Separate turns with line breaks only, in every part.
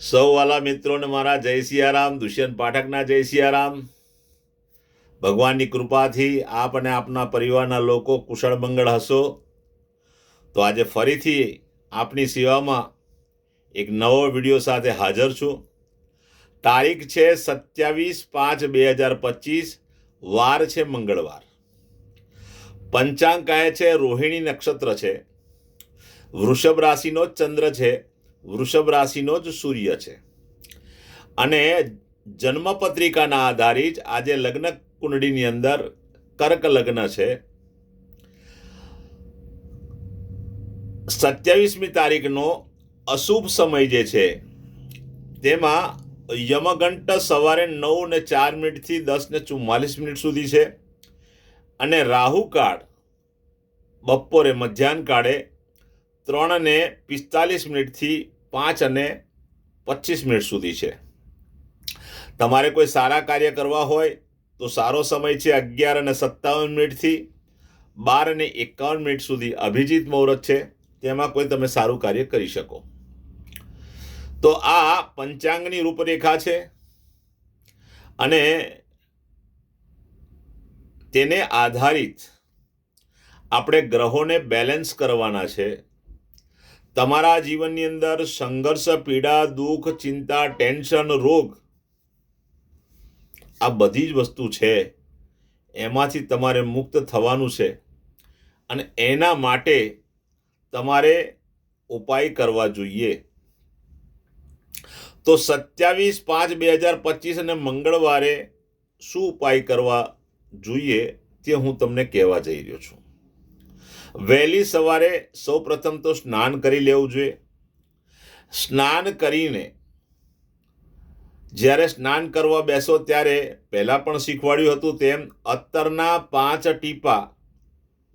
સૌ વાલા મિત્રોને મારા જય સિયારામ, દુષ્યંત પાઠકના જય સિયારામ. ભગવાનની કૃપાથી આપ અને આપના પરિવારના લોકો કુશળ મંગળ હશો. તો આજે ફરીથી આપની સેવામાં એક નવો વીડિયો સાથે હાજર છું. તારીખ છે સત્યાવીસ પાંચ બે હજાર પચીસ, વાર છે મંગળવાર. પંચાંગ કહે છે રોહિણી નક્ષત્ર છે. વૃષભ રાશિનો ચંદ્ર છે. વૃષભ રાશિનો જ સૂર્ય છે. અને જન્મપત્રિકાના આધારિત આજે લગ્ન કુંડળીની અંદર કર્ક લગ્ન છે. સત્યાવીસમી તારીખનો અશુભ સમય જે છે, તેમાં યમઘંટ સવારે નવ ને ચાર મિનિટથી દસ ને ચુમ્માલીસ મિનિટ સુધી છે. અને રાહુકાળ બપોરે મધ્યાહન કાળે ત્રણ ને પિસ્તાલીસ મિનિટથી પાંચ અને પચીસ મિનિટ સુધી છે. તમારે કોઈ સારા કાર્ય કરવા હોય તો સારો સમય છે અગિયાર અને સત્તાવન મિનિટથી બાર અને એકાવન મિનિટ સુધી અભિજીત મુહૂર્ત છે. તેમાં કોઈ તમે સારું કાર્ય કરી શકો. તો આ પંચાંગની રૂપરેખા છે અને તેને આધારિત આપણે ગ્રહોને બેલેન્સ કરવાના છે. તમારા જીવનની અંદર સંઘર્ષ, પીડા, દુઃખ, ચિંતા, ટેન્શન, રોગ આ બધી જ વસ્તુ છે. એમાંથી તમારે મુક્ત થવાનું છે. અને એના માટે તમારે ઉપાય કરવા જોઈએ. તો સત્યાવીસ પાંચ બે હજાર પચીસ અને મંગળવારે શું ઉપાય કરવા જોઈએ તે હું તમને કહેવા જઈ રહ્યો છું. વહેલી સવારે સૌ પ્રથમ તો સ્નાન કરી લેવું જોઈએ. સ્નાન કરીને જ્યારે સ્નાન કરવા બેસો ત્યારે પહેલાં પણ શીખવાડ્યું હતું તેમ અત્તરના પાંચ ટીપા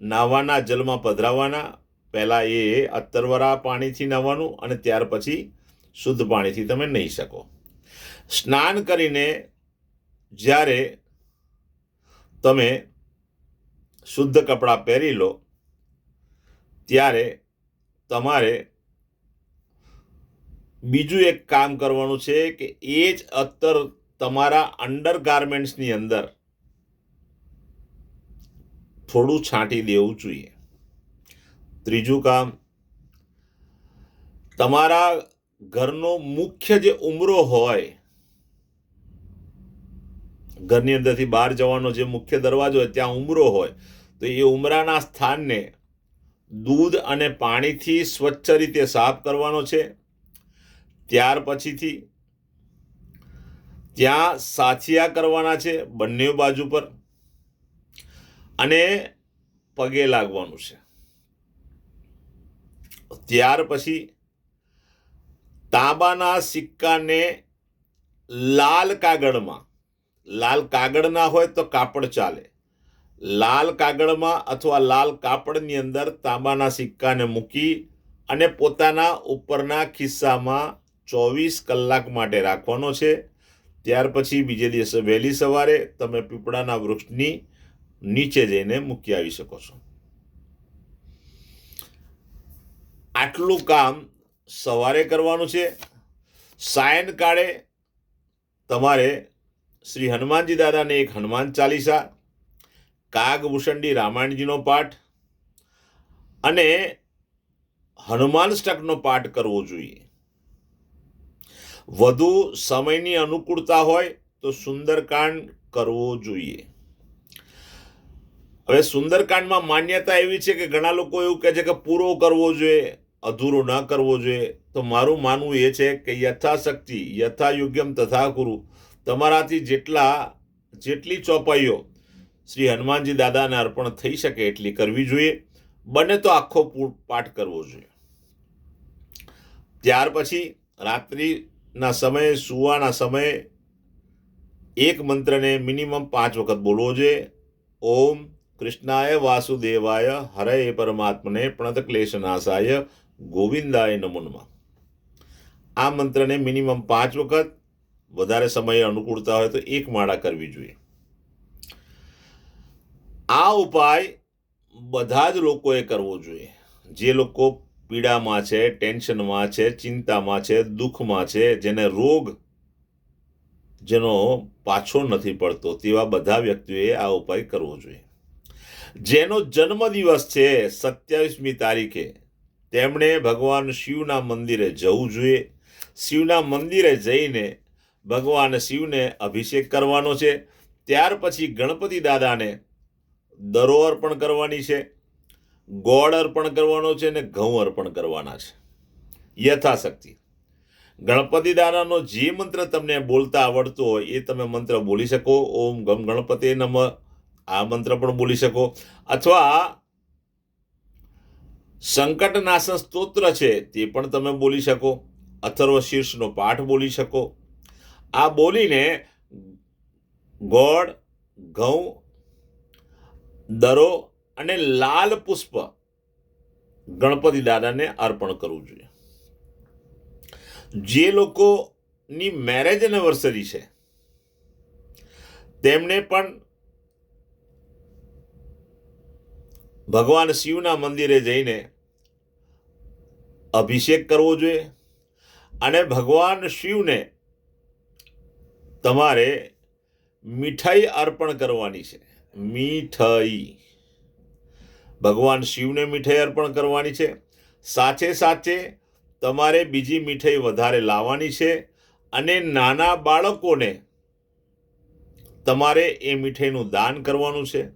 નાવાના જલમાં પધરાવવાના. પહેલાં એ અત્તરવાળા પાણીથી નાહવાનું અને ત્યાર પછી શુદ્ધ પાણીથી તમે નહીં શકો. સ્નાન કરીને જ્યારે તમે શુદ્ધ કપડાં પહેરી લો ત્યારે તમારે બીજું એક કામ કરવાનું છે કે એ જ અત્તર તમારા અંડર ગાર્મેન્ટ્સની અંદર થોડું છાંટી દેવું જોઈએ. ત્રીજું કામ, તમારા ઘરનો મુખ્ય જે ઉમરો હોય, ઘરની અંદરથી બહાર જવાનો જે મુખ્ય દરવાજો હોય, ત્યાં ઉમરો હોય, તો એ ઉમરાના સ્થાનને દૂધ અને પાણીથી સ્વચ્છ રીતે સાફ કરવાનો છે. ત્યાર પછીથી ત્યાં સાથિયા કરવાના છે બંને બાજુ પર અને પગે લાગવાનું છે. ત્યાર પછી તાંબાના સિક્કાને લાલ કાગળમાં, લાલ કાગળ ના હોય તો કાપડ ચાલે. લાલ કાગળમાં અથવા લાલ કાપડની અંદર તાંબાના સિક્કાને મૂકી અને પોતાના ઉપરના ખિસ્સામાં ચોવીસ કલાક માટે રાખવાનો છે. ત્યાર પછી બીજે દિવસે વહેલી સવારે તમે પીપળાના વૃક્ષની નીચે જઈને મૂકી આવી શકો છો. આટલું કામ સવારે કરવાનું છે. સાયનકાળે તમારે શ્રી હનુમાનજી દાદાને એક હનુમાન ચાલીસા કાગભૂષણજી રામાયણજીનો પાઠ અને હનુમાન સ્ટકનો પાઠ કરવો જોઈએ. વધુ સમયની અનુકૂળતા હોય તો સુંદરકાંડ કરવો જોઈએ. હવે સુંદરકાંડમાં માન્યતા એવી છે કે ઘણા લોકો એવું કહે છે કે પૂરો કરવો જોઈએ, અધૂરો ન કરવો જોઈએ. તો મારું માનવું એ છે કે યથાશક્તિ, યથાયોગ્યમ તથા ગુરુ તમારાથી જેટલા, જેટલી ચોપાઈઓ શ્રી હનુમાનજી દાદાને અર્પણ થઈ શકે એટલી કરવી જોઈએ. બને તો આખો પાઠ કરવો જોઈએ. ત્યાર પછી રાત્રિના સમયે, સુવાના સમયે એક મંત્રને મિનિમમ પાંચ વખત બોલવો જોઈએ. ઓમ કૃષ્ણાય વાસુદેવાય હરે પરમાત્મને પ્રણત ક્લેશનાશાય ગોવિંદાય નમુનમાં. આ મંત્રને મિનિમમ પાંચ વખત, વધારે સમયે અનુકૂળતા હોય તો એક માળા કરવી જોઈએ. આ ઉપાય બધા જ લોકોએ કરવો જોઈએ. જે લોકો પીડામાં છે, ટેન્શનમાં છે, ચિંતામાં છે, દુઃખમાં છે, જેને રોગ જેનો પાછો નથી પડતો, તેવા બધા વ્યક્તિઓએ આ ઉપાય કરવો જોઈએ. જેનો જન્મદિવસ છે સત્યાવીસમી તારીખે, તેમણે ભગવાન શિવના મંદિરે જવું જોઈએ. શિવના મંદિરે જઈને ભગવાન શિવને અભિષેક કરવાનો છે. ત્યાર પછી ગણપતિ દાદાને દરો અર્પણ કરવાની છે, ગોળ અર્પણ કરવાનો છે અને ઘઉં અર્પણ કરવાના છે. યથાશક્તિ. ગણપતિ દાદાનો જે મંત્ર તમને બોલતા આવડતો હોય એ તમે મંત્ર બોલી શકો. ઓમ ગમ ગણપતિ નમ. આ મંત્ર પણ બોલી શકો. અથવા સંકટનાશન સ્તોત્ર છે તે પણ તમે બોલી શકો. અથર્વ શીર્ષનો પાઠ બોલી શકો. આ બોલીને ગોળ, ઘઉં દરો અને લાલ પુષ્પ ગણપતિ દાદાને અર્પણ કરવું જોઈએ. જે લોકોની મેરેજ એનિવર્સરી છે, તેમને પણ ભગવાન શિવના મંદિરે જઈને અભિષેક કરવો જોઈએ અને ભગવાન શિવને તમારે મીઠાઈ અર્પણ કરવાની છે. મીઠાઈ. ભગવાન શિવને મીઠાઈ અર્પણ કરવાની છે. સાથે સાથે તમારે બીજી મીઠાઈ વધારે લાવવાની છે અને નાના બાળકોને તમારે એ મીઠાઈનું દાન કરવાનું છે.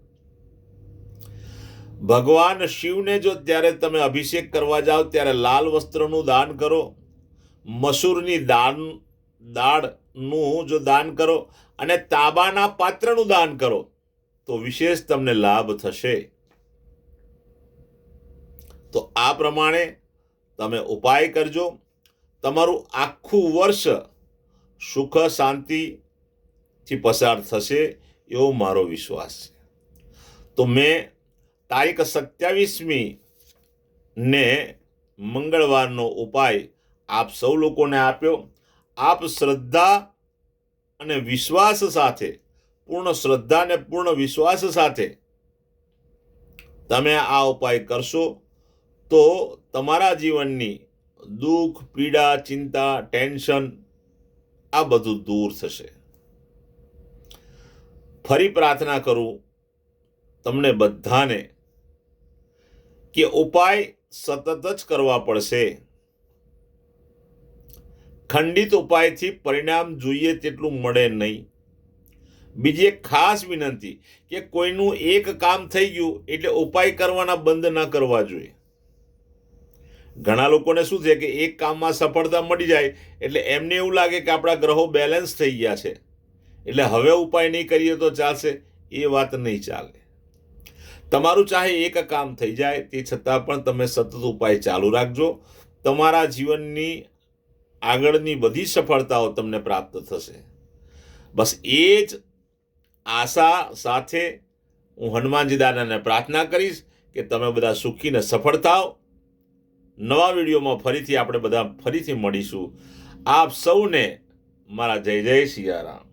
ભગવાન શિવને જો ત્યારે તમે અભિષેક કરવા જાઓ, ત્યારે લાલ વસ્ત્રનું દાન કરો. મસૂરની દાન, દાળનું જો દાન કરો અને તાંબાના પાત્રનું દાન કરો. તો વિશેષ તમને લાભ થશે. તો આ પ્રમાણે તમે ઉપાય કરજો. તમારું આખું વર્ષ સુખ શાંતિથી પસાર થશે એવો મારો વિશ્વાસ છે. તો મેં તારીખ સત્યાવીસમી ને મંગળવારનો ઉપાય આપ સૌ લોકોને આપ્યો. આપ શ્રદ્ધા અને વિશ્વાસ સાથે પૂર્ણ શ્રદ્ધા અને પૂર્ણ વિશ્વાસ સાથે તમે આ ઉપાય કરશો, તો તમારા જીવનની દુઃખ, પીડા, ચિંતા, ટેન્શન આ બધું દૂર થશે. ફરી પ્રાર્થના કરું તમને બધાને કે ઉપાય સતત જ કરવા પડશે. ખંડિત ઉપાયથી પરિણામ જોઈએ તેટલું મળે નહીં. બીજી એક ખાસ વિનંતી કે કોઈનું એક કામ થઈ ગયું એટલે ઉપાય કરવાના બંધ ન કરવા જોઈએ. ઘણા લોકોને શું છે કે એક કામમાં સફળતા મળી જાય એટલે એમને એવું લાગે કે આપણા ગ્રહો બેલેન્સ થઈ ગયા છે. એટલે હવે ઉપાય નહીં કરીએ તો ચાલશે, એ વાત નહીં ચાલે. તમારું ચાહે એક કામ થઈ જાય, તે છતાં પણ તમે સતત ઉપાય ચાલુ રાખજો. તમારા જીવનની આગળની બધી સફળતાઓ તમને પ્રાપ્ત થશે. બસ એ જ આશા સાથે હું હનુમાનજી દાદાને પ્રાર્થના કરીશ કે તમે બધા સુખીને સફળ થાઓ નવા વિડીયોમાં ફરીથી આપણે બધા ફરીથી મળીશું. આપ સૌને મારા જય જય સિયારામ.